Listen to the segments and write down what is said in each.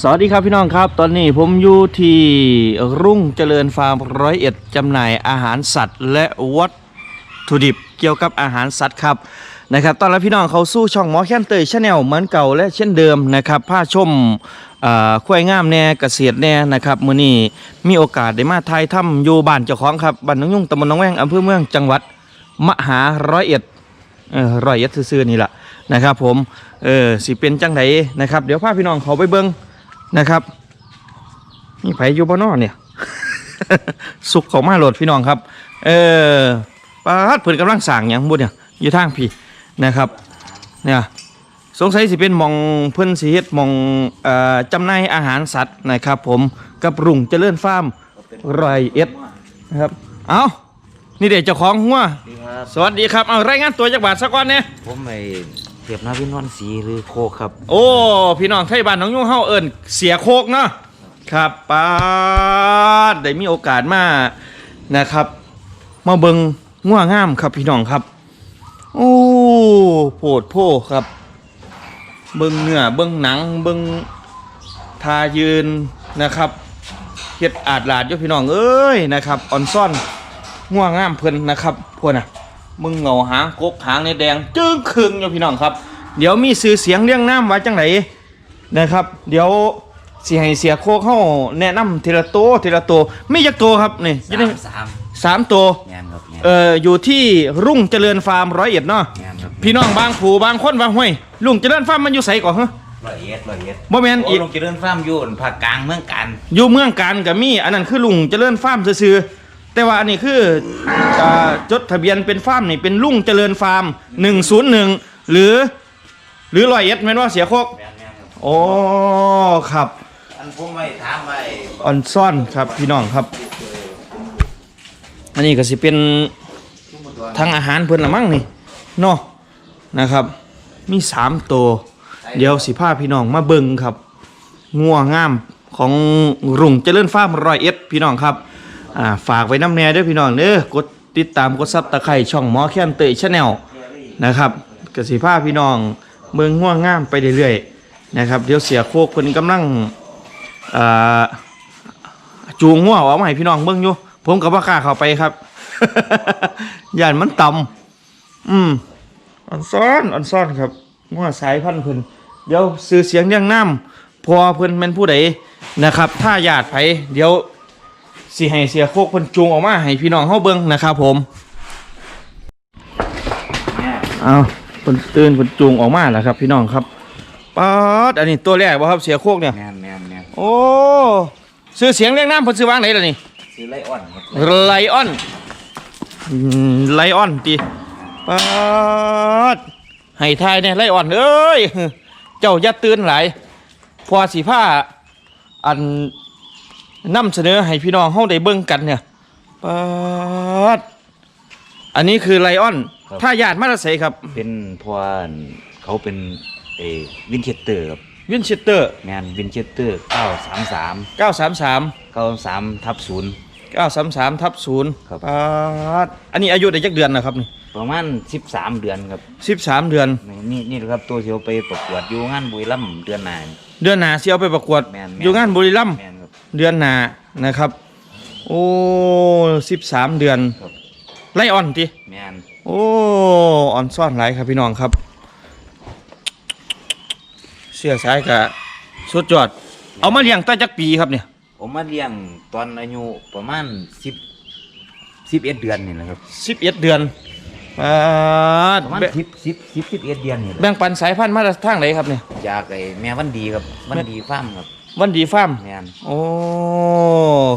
สวัสดีครับพี่น้องครับ ตอนนี้ผมอยู่ที่รุ่งเจริญฟาร์มร้อยเอ็ดจำหน่ายอาหารสัตว์ และวัตถุดิบเกี่ยวกับอาหารสัตว์ครับนะครับตอนรับพี่น้องเขาสู้ช่องหมอแค้นเตยชาแนลเหมือนเก่าและเช่นเดิมนะครับผ้าชมอ่าควายงามแน่เกษตรแน่นะครับมือนี้มีโอกาสได้มาทายถ้ำอยู่บ้านเจ้าของครับบ้านหน้องยุ่งตำบลหน้องแวงอำเภอเมืองจังหวัดมหาร้อยเอ็ดร้อยเอ็ดซื่อๆนี่แหละนะครับผมเออสิเป็นจังไดนะครับ เดี๋ยวพาพี่น้องเขาไปเบิ้ง นะครับนี่ไผอยู่บ่นอเนี่ยสุกเขามาโหลดพี่น้องครับ เออปาดเพิ่นกำลังสั่งหยังบุญเนี่ยอยู่ทางพี่นะครับ เนี่ยสงสัยสิเป็นหมองเพิ่นสิเฮ็ดหมองเอ่อจำหน่ายอาหารสัตว์นะครับ ผมกับรุ่งเจริญฟาร์มร้อยเอ็ดนะครับ เอานี่เด็กเจ้าของหัวดีครับสวัสดีครับ เอารายงานตัวจากบาทสักวันเนี่ยผมไอ้ เทียบนาวินวันศรีหรือโคกครับ โอ้ พี่น้องไทยบ้านน้องยุ่งเฮาเอิญเสียโคกเนาะครับป้าดได้มีโอกาสมานะครับ มาเบิงง่วงามครับพี่น้องครับ โอ้โผดโพครับ เบิงเนื้อเบิงหนังเบิงทายืนนะครับเฮ็ดอาดลาดอยู่พี่น้องเอ้ยนะครับอ่อนซ่อนง่วงามเพิ่นนะครับพวกน่ะ มึงเหงาหางกกหางในแดงจึ้งครึงอยู่พี่น้องครับ เดี๋ยวมีสื่อเสียงเรียงน้ำไว้จังไหนนะครับ เดี๋ยวสิให้เสียโคกเข้าแนะนำทีละโตวทีละโตวไม่ยักโตวครับนี่อสายี่ในมสามสามตัวงานครับงานเอ่ออยู่ที่รุ่งเจริญฟาร์มร้อยเอ็ดเนาะงานครับพี่น้องบางผูบางคนบางห้วยรุ่งเจริญฟาร์มมันอยู่ไสก่อนฮะร้อยเอ็ดร้อยเอ็ดบ่แม่นโอ้อีกลงเจริญฟาร์มอยู่ภาคกลางเมืองกันอยู่เมืองการกับมีอันนั้นคือลุงเจริญฟาร์มซื่อๆ แต่ว่าอันนี้คืออ่าจดทะเบียนเป็นฟาร์มนี่เป็นลุงเจริญฟาร์ม 101 หรือ หรือร้อยเอ็ดแม่นว่าเสียโคกแม่นแม่นครับโอ้ครับ อันผมไว้ถามไว้ออนซ่อนครับพี่น้องครับ อันนี้ก็สิเป็นทางอาหารเพิ่นละมั้งนี่เนาะนะครับ มีสามตัวเดี๋ยวสิพาพี่น้องมาเบิ่งครับ งัวงามของรุ่งเจริญฟาร์มร้อยเอ็ดพี่น้องครับ อ่าฝากไว้น้ำแน่ด้วยพี่น้องเด้อกดติดตามกดซับตะไคร่ช่องหมอแค้นเตยชาแนลนะครับกสิพาพี่น้องเมืองง่วงงามไปเรื่อยๆนะครับเดี๋ยวเสียโคกเพิ่นกำลังจูงง่วออาให้พี่น้องเบิ่งอยู่ผมกับว่ากล้าเข้าไปครับย่านมันต่ำอืมอ่อนซ้อนอ่อนซ้อนครับง่วสายพันธุ์เพิ่นเดี๋ยวซื้อเสียงเรียงน้ำพอเพิ่นเป็นผู้ใดนะครับ ถ้าญาติไผเดี๋ยว สิให้เสียโคกเพิ่นจูงออกมาให้พี่น้องเฮาเบิ่งนะครับผมเนี่ยเอาเพิ่นตื่นเพิ่นจูงออกมาแล้วครับพี่น้องครับป๊าดอันนี้ตัวแรกบ่ครับเสียโคกเนี่ย แม่นแม่นแม่นโอ้ซื้อเสียงเรียงน้ำเพิ่นซื้อวางไหนล่ะนี่ซื้อไล่อ่อนครับไลออนอืมไลออนติป๊าดให้ทายเนี่ยไลออนเอ้ยเจ้าอย่าตื่นหลายพอสิผ้าอัน นำเสนอให้พี่น้องเฮาได้เบิ่งกันเนี่ยปาดอันนี้คือไลออนถ้าญาติมาตรใสครับเป็นพวานเขาเป็นเอวินเชสเตอร์ครับวินเชสเตอร์งานวินเชสเตอร์เก้าสามสาม933เก้าสามทับศูนย์ 933ทับ0ครับ ปาดอันนี้อายุได้จักเดือนนะครับนี่ประมาณสิบสามเดือนครับ 13 เดือน นี่นี่นี่แหละครับตัวที่เอาไปประกวดอยู่งานบุรีรัมย์เดือนหน้านี่เดือนหน้าสิเอาไปประกวดแม่นๆ อยู่งานบุรีรัมย์แม่นครับ เดือนหน้านะครับ โอ้13เดือน ครับ ไลออนติแม่นโอ้ออนซ่อนหลายครับพี่น้องครับ เสื้อสายกะสุดยอด เอามาเลี้ยงตั้งจักปีครับเนี่ยผมมาเลี้ยงตอนอายุประมาณสิบสิบเอ็ดเดือนนี่แหละครับสิบเอ็ดเดือนปาดประมาณแบ่สิบสิบสิบสิบเอ็ดเดือนนี่แหละแบ่งปันสายพันธุ์มาจากทางไหนครับเนี่ยจากไอ้แม่วันดีครับวันดีฟาร์มครับ วันดีฟาร์มแม่นโอ้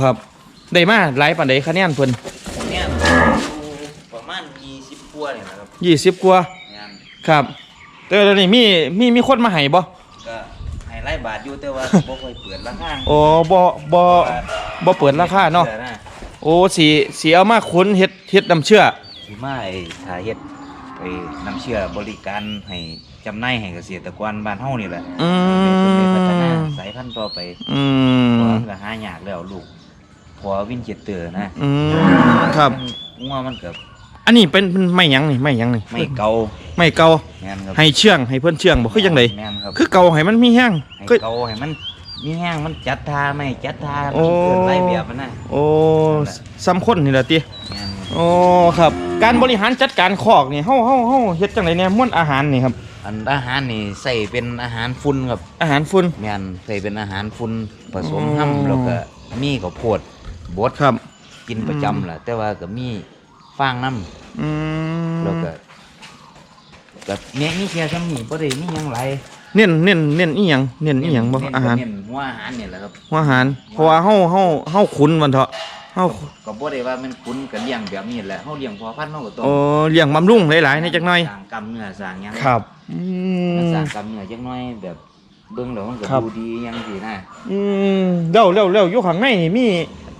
ครับได้มาหลายปันไดคะแนนเพิ่นแม่นประมาณยี่สิบกว่าเนี่ยนะครับยี่สิบกว่าแม่นครับแต่เดี๋ยวนี้มีมีมีคนมาให้บ่ก็ให้ไล่บาทอยู่แต่ว่าบ่ค่อยเปิดราคาโอ้บ่บ่บ่เปิดราคาเนาะดี๋ยวโอ้สีสีเอามาคุ้นเฮ็ดเฮ็ดน้ำเชื่อสิมาไอ้ถ่ายเฮ็ดไปนำเชื่อบริการให้จำหน่ายให้เกษตรกรบ้านเฮานี่แหละอืไปพัฒนามสายพันธุ์ต่อไปอืเพราะมมันก็หายากแล้วลูกพอวินเจเตอร์นะอืมครับ งัวมันเกือบอันนี้เป็นเป็นไม่หยังนี่ไม่หยังนี่ไม่เกาไม่เก่าแม่นครับให้เชื่องให้เพิ่นเชื่องบ่คือจังไดแม่นครับคือเก่าให้มันมีแห้งให้คือเกาให้มันมีแห้งมันจัดทาไม่จัดทาโอ้มันเกิดหลายแบบมันนะโอ้ซ้ำคนนี่ล่ะติแม่นโอ้ครับ การบริหารจัดการคอกนี่เฮาเฮาเฮาเฮ็ดจังไดเนี่ยม่วนอาหารนี่ครับ อันอาหารนี่ใส่เป็นอาหารฟุ้นครับอาหารฝุ่น แม่นใส่เป็นอาหารฟุ้นผสมอ๋อห้ำแล้วก็มีข้าวโพดบดครับ กินประจำล่ะแต่ว่าก็มีฟางน้ำอืมแล้วก็ก็เนี้ยนี่แค่ซ้ำนี่บ่ได้มีหยังหลายเน้นเน้นเน้นอีหยังเน้นอีหยังบ่เน้นอาหารเน้นหัวอาหารนี่แหละครับ หัวอาหารเพราะว่าเฮาเฮาเฮาขุนมันเถาะ เฮาก็บ่ได้ว่ามันคุ้นกันเลี้ยงแบบนี้แหละเฮาเลี้ยงพอพันธุ์เฮาก็ต้องโอ้เลี้ยงบำรุงหลายๆในจักหน่อยสร้างกล้ามเนื้อสร้างหยังครับอืมันม สร้างกล้ามเนื้อจักหน่อยแบบเบิ่งแล้วมันก็ครับ ดูดีหยังสินะอืมเดี๋ยวเดี๋ยวเดี๋ยวอยู่ข้างในนี่มี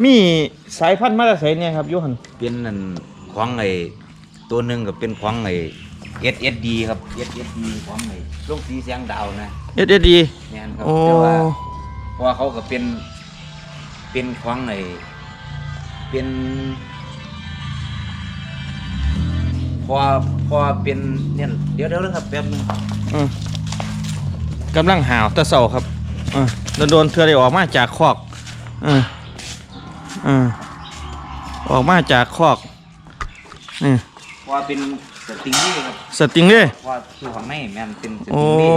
มีสายพันธุ์มาจากไสเนี่ยครับอยู่หั่นเป็นนั่นของไอ้ตัวหนึงก็เป็นของไอ้ SSD ครับ SSD ของไอ้โรงสีเสียงดาวนะ SSD แม่นครับโอ้แต่ว่าเพราะว่าเขาก็เป็นเป็นของไอ้ เป็นพอพอเป็นเนี่ยเดี๋ยวเดี๋ยวนะครับแป๊บนึงอืมกำลังหาวแตะเสาครับเออโดนๆเธอได้ออกมาจากคอกเออเออออกมาจากคอกนี่พอเป็นสติงลี่ครับสติงเลยพอคือของในแม่นเป็นสโอ้ติงลี่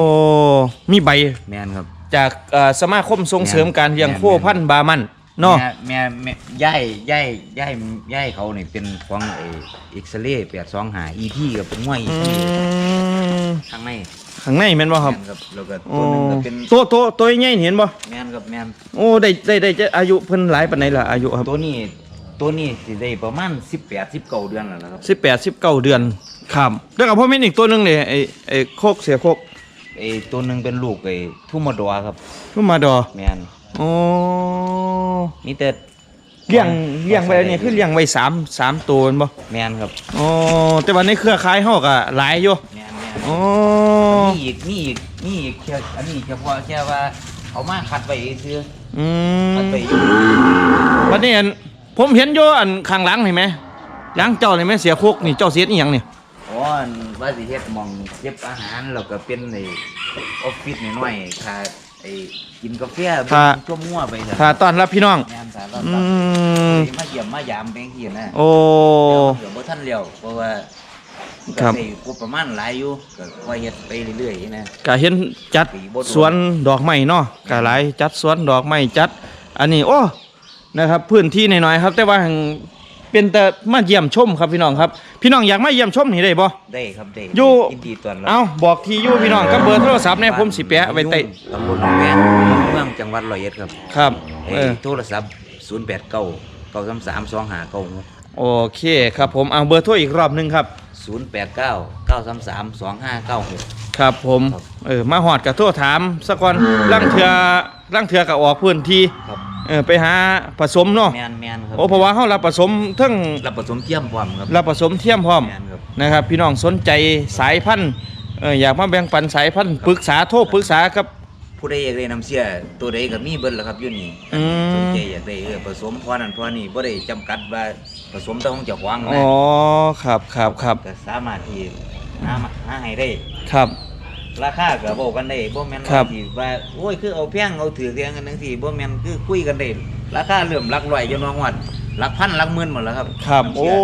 มีใบ แม่นครับ จากเอ่อสมาคมส่งเสริมการเลี้ยงแม่นโคพันธุ์บามัน เนาะแม่แม่แม่ย่ายย่ายย่ายย่ายเขานี่เป็นของไอ้เอ็กซเรย์แปดสองหาอีที่กับเป็นง่วยอีอืที่มข้างในข้างในแม่นบ่ครับแม่นครับแล้วก็โอ้ตัวหนึงก็เป็นตัวตัวตัวใหญ่ๆเห็นบ่แม่นครับแม่นโอ้ได้ได้ได้จะอายุเพิ่นหลายปานใดล่ะอายุครับตัวนี้ตัวนี้สิได้ประมาณ18 19เดือนแล้วนะครับสิบแปดสิบเก้าเดือนครับแล้วก็พ่อแม่นอีกตัวหนึงเลยไอ้ไอ้โคกเสียโคกไอ้ตัวหนึงเป็นลูกไอ้ทุ่มดอครับขึ้นมาดอ แม่น โอ้มีแต่เลี้ยงเลี้ยงไว้นี่คือเลี้ยงไว้สามสามตัวแม่นบ่แม่นครับโอ้แต่ว่าในเครือข่ายเฮาก็หลายอยู่แม่นแม่นโอ้มีอีกมีอีกมีอีกแค่อันนี้เฉพาะแค่ว่าเอามาคัดไว้ซื้ออืคัดมไว้อยู่วันนี้อันผมเห็นอยู่อันข้างหลังเห็นไหมหลังเจ้านี่แม่เสียโคกนี่เจ้าเสียอีหยังนี่อ๋ออันว่าสิเฮ็ดหมองเก็บอาหารแล้วก็เป็นไอ้ออฟฟิศน้อยๆค่า ไอ้กินกาแฟเบิ่งชั่วมั่วไปเถอะถ้าต้อนรับพี่น้องแม่นสารรับอืรับมมาเยี่ยมมายามแบงค์เขียนนะโอ้ เดี๋ยวบ่ทันเลี้ยวเพราะว่าครับ ก็ได้งบประมาณหลายอยู่ก็ค่อยเฮ็ดไปเรื่อยๆนะ ก็เห็นจัดสวนดอกไม้เนาะก็หลายจัดสวนดอกไม้จัด อันนี้โอ้นะครับ พื้นที่น้อยๆครับ แต่ว่าหั่น เป็นแต่มาเยี่ยมชมครับพี่น้องครับ พี่น้องอยากมาเยี่ยมชมนี่ได้บ่ ได้ครับได้อยู่ ยินดีต้อนรับเอาบอกที่อยู่พี่น้องกับเบอร์โทรศัพท์เนี่ยผมสิแปะไว้ใต้ตำบลหนองแวงเมืองจังหวัดร้อยเอ็ดครับครับเอ้เออโทรศัพท์089 933 2596โอเคครับผมเอาเบอร์โทรอีกรอบหนึงครับ089 933 2596ครับผมครับ เออมาหอดกับโทรถามสักก่อนร่างเถือร่างเถือกับออกพื้นที่ครับ เออไปหาผสมเนาะแมนแมนครับโอ้เพราะว่าเฮารับผสมเทั้งรับผสมเทียมพร้อมครับรับผสมเทียมพร้อมแมนครับนะครับ พี่น้องสนใจสายพันธุ์เอออยากมาแบ่งปันสายพันธุ์ปรึกษาโทรปรึกษากับผู้ใดอยากได้น้ำเชื่อตัวใดก็มีเบิดแล้วครับอยู่นี่อืมสนใจอยากได้เออผสมพอนั่นพอนี่บ่ได้จำกัดว่าผสมแต่ของเจ้าของอ๋นะอครับครับครับก็สามารถที่หามาหาให้ได้ครับ ราคาก็บอกกันได้บ่แม่นครัว่าบที่ว่าโอ้ยคือเอาแพงเอาถือเรียงกันจังซี่บ่แม่นคือคุยกันได้ราคาเริ่มหลักร้อยจนว่าฮอดหลักพันหลักหมื่นหมดแล้วครับครับน้ำโอ้เชื่อ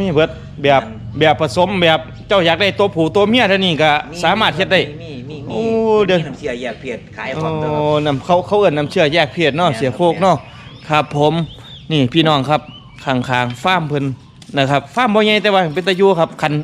มีเบิดแบบแบบผสมแบบเจ้าอยากได้ตัวผู้ตัวเมียเท่านี้ก็สามารถเฮ็ดได้ มีมีมีโอ้มีเดี๋ยว มีน้ำเชื่อแยกเพศขายโอ้พร้อมเด้อครับนำเขาเขาเอิ้นน้ำเชื่อแยกเพศเนาะแม่นเสียโคกเนาะครับผมนี่พี่น้องครับข้างๆฟาร์มเพิ่น นะครับฟาร์มบ่ใหญ่แต่ว่าเป็นตะยูครับคัน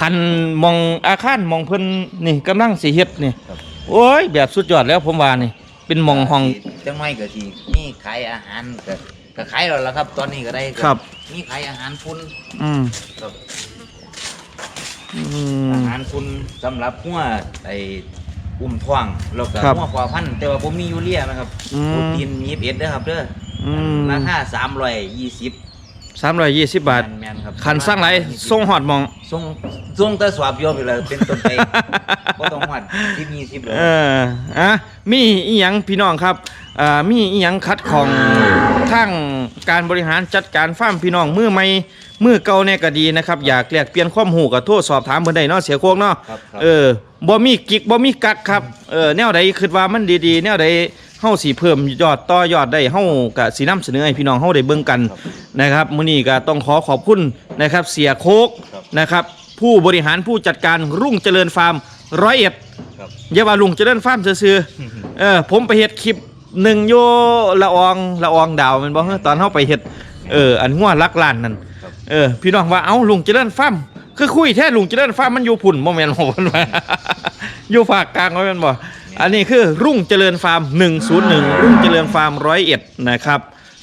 คันมองอาคารมองเพิ่นนี่กำลังสิเฮ็ดนี่ครับ โอ้ยแบบสุดยอดแล้วผมว่านี่ เป็นหมองห้อง จังไว้ก็สิมีขายอาหารก็ก็ขายแล้วล่ะครับ ตอนนี้ก็ได้ก็ครับ มีขายอาหารฟุ้นอืมครับอือามหารฟุ้นสำหรับหัวไอ้อุ้มท้องแล้วก็ครับหัวกว่าพันธุ์แต่ว่าผมมียูเรียนะครับอืม โปรตีน21เด้อครับเด้อออืมราคา320 320บาทแม่นๆครับคันสร้างไรส่งฮอดหมอง ส่งส่งแต่สวบโยมไปเลยเป็นต้นไปบ่ต้องฮอด10 20เลยเอออะมีอีหยังพี่น้องครับอ่ามีอีหยังคัดของทางการบริหารจัดการฟาร์มพี่น้องมือใหม่มือเก่าเนี่ยก็ดีนะครับ อยากแลกเปลี่ยนความรู้ก็โทรสอบถามเพิ่นได้เนาะเสียโคกเนาะครับครับ เออบ่มีกิกบ่มีกักครับเออแนวใดคิดว่ามันดีๆ แนวใด เฮาสิเพิ่มยอดต่อยอดได้เฮาก็สินำเสนอให้พี่น้องเฮาได้เบิ่งกันครับนะครับมื้อนี้ก็ต้องขอขอบคุณนะครับเสียโคกครับนะครับผู้บริหารผู้จัดการรุ่งเจริญฟาร์มร้อยเอ็ดครับอย่าว่าลุงเจริญฟาร์มซื่อๆเออผมไปเฮ็ดคลิปหนึ่งโยละอองละอองดาวแมันบ่เฮ้อตอนเฮาไปเฮ็ดเอออันหัวลักล้านนั่นครับเออพี่น้องว่าเอ้าลุงเจริญฟาร์มคือคุยแท้ลุงเจริญฟาร์มมันอยู่พุ่นบ่แม่นบ่เพิ่นว่าอยู่ภาคกลางว่าแม่นบ่ อันนี้คือรุ่งเจริญฟาร์ม 101 รุ่งเจริญฟาร์ม101นะครับ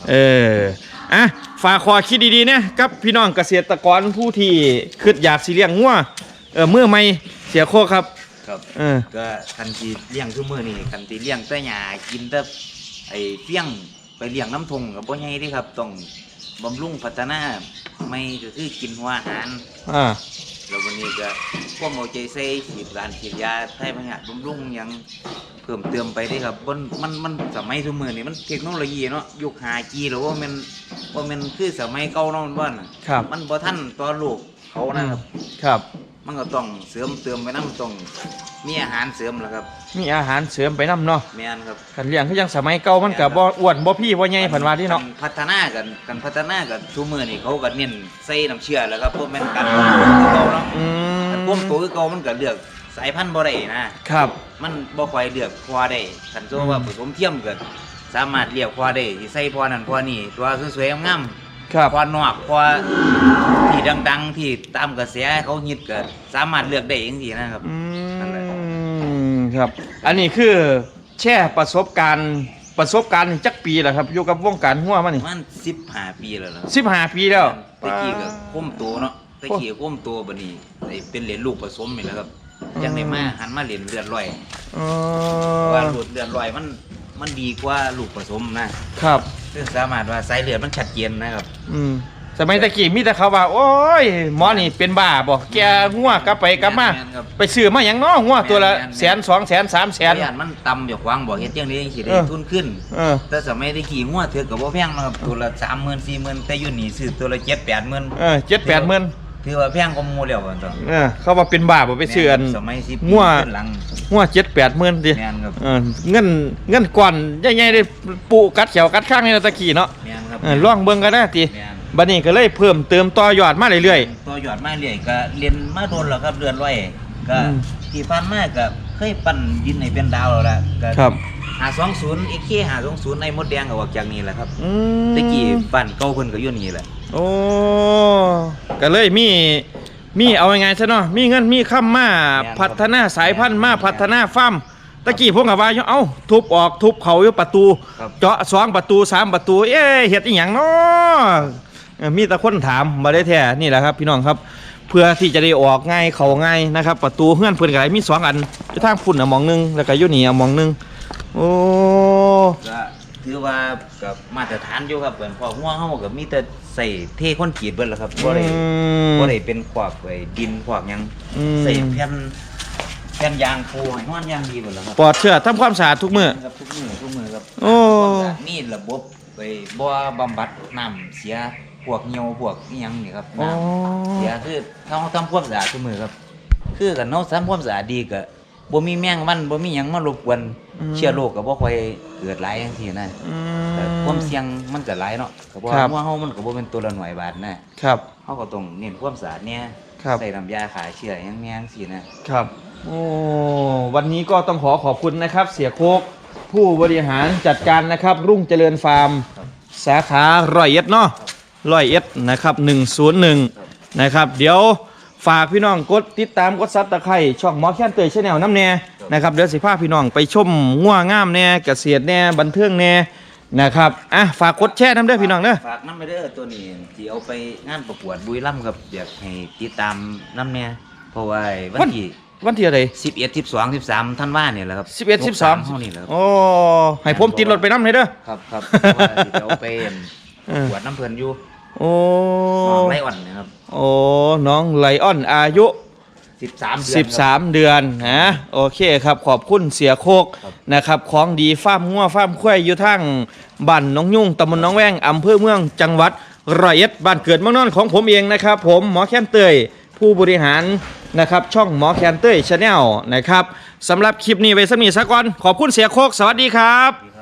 เอออะฝากขอคิดดีๆนะกับพี่น้องเกษตรกรผู้ที่คิดอยากสิเลี้ยงงัวเออเมื่อไม่เสียโคกครับ ครับเออ ก็คันทีเลี้ยงทุกมื้อนี่คันทีเลี้ยงแต่หญ้ากินแต่ไอ้เฟี้ยงไปเลี้ยงน้ำทงก็บ่ใหญ่เด้ครับต้องบำรุงพัฒนาไม่ก็คือกินหัวอาหารอ่า แล้ววันนี้ก็พวกเอาใจใส่ฉีดการฉีดยาไทยพยาธิบำรุงหยังเพิ่มเติมไปได้ครับมันมันมันสมัยสมือนี่มันเทคโนโลยีเนาะยุคหาจีหรือว่ามันว่ามันคือสมัยเก่าเนาะมันว่าน่ะครับ มันบ่ทันต่อลูกเขานะครับ ครับ มันก็ต้องเสริมเติมไปน้ำต้องมีอาหารเสริมแหละครับมีอาหารเสริมไปนํเนาะแม่นครับคันเลี้ยงคือยังสมัยเก่ามันก็บ่อ้วนบ่พี่บ่ใหญ่ผันว่าที่เนาะกัพัฒนากันกันพัฒนากันทุกมือนี่เขาก็เน้นใส่น้ำเชื่อแหล้วครับพวกแม่นกันเก่าเนาะอืกันมพวกตัวคือเก่ามันก็เลือกสายพันธุ์บ่ได้นะครับ มันบ่ค่อยเลือกพอได้คันโซว่าผสมเทียมก็สามารถเลือกพอได้สิใส่พอนั่นพอนี่ตัวสวยๆงาม ครับๆพอนอกพอที่ดัง ๆ ที่ตามกระแสเขาฮิตก็สามารถเลือกได้จังซี่นะครับ อืนั่นแหละมครับ อันนี้คือแช่ประสบการณ์ประสบการณ์จักปีแล้วครับ อยู่กับวงการหัวมานี่มัน15ปีแล้วล่ะ15ปีแล้วตะกี้ก็ก้มโตเนาะตะกี้ก็ก้มโตบัดนี้ได้เป็นเหรียญลูกผสมนี่แหละครับจังได้มาหันมาเหรียญเลือดลอยอ๋อว่าลูกเลือดลอยมันมันดีกว่าลูกผสมนะครับ คือสามารถว่าสายเลือดมันชัดเจนนะครับอืมสมัยตะกี้มีแต่เขาว่าโอ้ยหมอนี่เป็นบ้าบ่แกงัวกลับไปกลับมาแนครับไปซื้อมาหยังเนาะงัวตัวละแม่นๆแสนสองแสนสามแสนพยานมันต่ำอยู่ควางบ่เฮ็ดจังได๋สิได้เออทุนขึ้นเออแต่สมัยตะกี้งัวเถือกก็บ่แพงนะครับตัวละ30,000 40,000แต่อยู่นี่ซื้อตัวละ7 80,000เออเจ็ดแปดหมื่น ถือว่าแพงกว่าหมู่แล้วว่าซั่นเออเขาว่าเป็นบ้าบ่ไปซื้ออันสมัย10ปีงัวขึ้นหลัง งัวเจ็ดแปดหมื่นดิแม่นครับ เออเงินเงินก่อนใหญ่ๆได้ปูกัดเขียวกัดข้างนี่นะตะกี้เนาะแม่นครับเออลองเบิ่งกันนะติแม่นบัดนี้ก็เลยเพิ่มเติมต่อยอดมาเรื่อย ตัวยอดมาเรื่อยก็เรียนมาโดนแล้วครับเดือนร้อยก็อืม ที่ผ่านมาก็เคยปั้นดินให้เป็นดาวแล้วล่ะก็ๆ ครับหา20อีกเคหา20ในมดแดงก็ออกจากนี่แหละครับ อืม ตะกี้บ้านเก่าเพิ่นก็อยู่นี่แหละ โอ้ก็เลยมีมีเอายังไงซะเนาะมีเงินมีคำมาพัฒนาสายพันธุ์มาพัฒนาฟาร์มตะกี้ผมก็ว่าอยู่เอ้าทุบออกทุบเขาอยู่ประตู ครับ เจาะสองประตูสามประตู เอ๊ะเฮ็ดอีหยังเนาะเออมีแต่คนถามมาได้แท้นี่แหละครับพี่น้องครับ เพื่อที่จะได้ออกง่ายเขาง่ายนะครับ ประตูเฮือนเพิ่นก็ได้มีสองอันอยู่ทางพุ่นอะหมองหนึงแล้วก็อยู่นี่อะหมองหนึงโอ้ ก็ ถือว่ากับมาตรฐานอยู่ครับเพิ่นพอหัวเฮาก็มีแต่ใส่เทคอนกรีตเบิดแล้วครับบ่ได้อืมบ่ได้เป็นขวากไอ้ดินขวากหยังอืม ใส่แผ่นแผ่นยางปูให้นอนอย่างดีเบิดแล้วครับปลอดเชื้อทำความสะอาดทุกมื้อ ครับทุกมื้อทุกมื้อครับโอ้ นี่ระบบไปบ่บำบัดน้ำเสียพวกเหี่ยวพวกอีหยังนี่ครับอ๋อน้ำ เสียคือเฮาทำความสะอาดทุกมื้อครับ คือกันเฮาทำความสะอาดดีก็บ่มีแมงวันบ่มีหยังมารบกวนอืม เชื้อโรคก็บ่ค่อยเกิดหลายจังซี่นะอืแต่ความเสี่ยงมันก็หลายเนาะก็เพราะครัว่าบ หัวเฮามันก็บ่เป็นตัวละหน่วยบาทนะครับ เฮาก็ต้องเน้นความสะอาดเนี่ยครับ ใส่น้ำยาฆ่าเชื้อหยังแม่จังซี่นะครับ โอ้วันนี้ก็ต้องขอขอบคุณนะครับ เสียโคกผู้บริหารจัดการนะครับ รุ่งเจริญฟาร์ม สาขาร้อยเอ็ดเนาะร้อยเอ็ดนะครับ101 นะครับ เดี๋ยว ฝากพี่น้องกดติดตามกดซับตะไคร่ช่องหมอแค้นเตยชาแนลน้ำแน่นะครับเดี๋ยวสิพาพี่น้องไปชมง่วงามแน่เกษตรแน่บันเทิงแน่นะครับอะฝากกดแชร์น้ำเด้อพี่น้องเด้อฝากนำไปเด้อตัวนี้ที่เอาไปงานประกวดบุรีรัมย์ครับอยากให้ติดตามนำแน่เพราะว่าวันที่วันที่อะไร11 12 13ธันวาเนี่ยแหละครับสิบเอ็ดสิบสามเฮานี่แหละครับโอ้ให้ผมติดรถไปน้ำเลยเด้อครับครับเพราะว่าสิเอาไปเออประกวดน้ำเพิ่นอยู่ โอ้น้องไล่อ่อนนะครับโอ้น้องไลออนอายุ 13 เดือนครับ 13 เดือนนะโอเคครับขอบคุณเสียโคกครับ นะครับของดีฟาร์มงัวฟาร์มควายอยู่ทั้งบ้านหน้องยุ่งตำบลหน้องแวงอำเภอเมืองจังหวัดร้อยเอ็ดบ้านเกิดเมืองนอนของผมเองนะครับ ผมหมอแคนเตยผู้บริหารนะครับช่องหมอแคนเตยชาแนลนะครับสำหรับคลิปนี้ไว้สมีสกก่อนขอบคุณเสียโคกสวัสดีครับ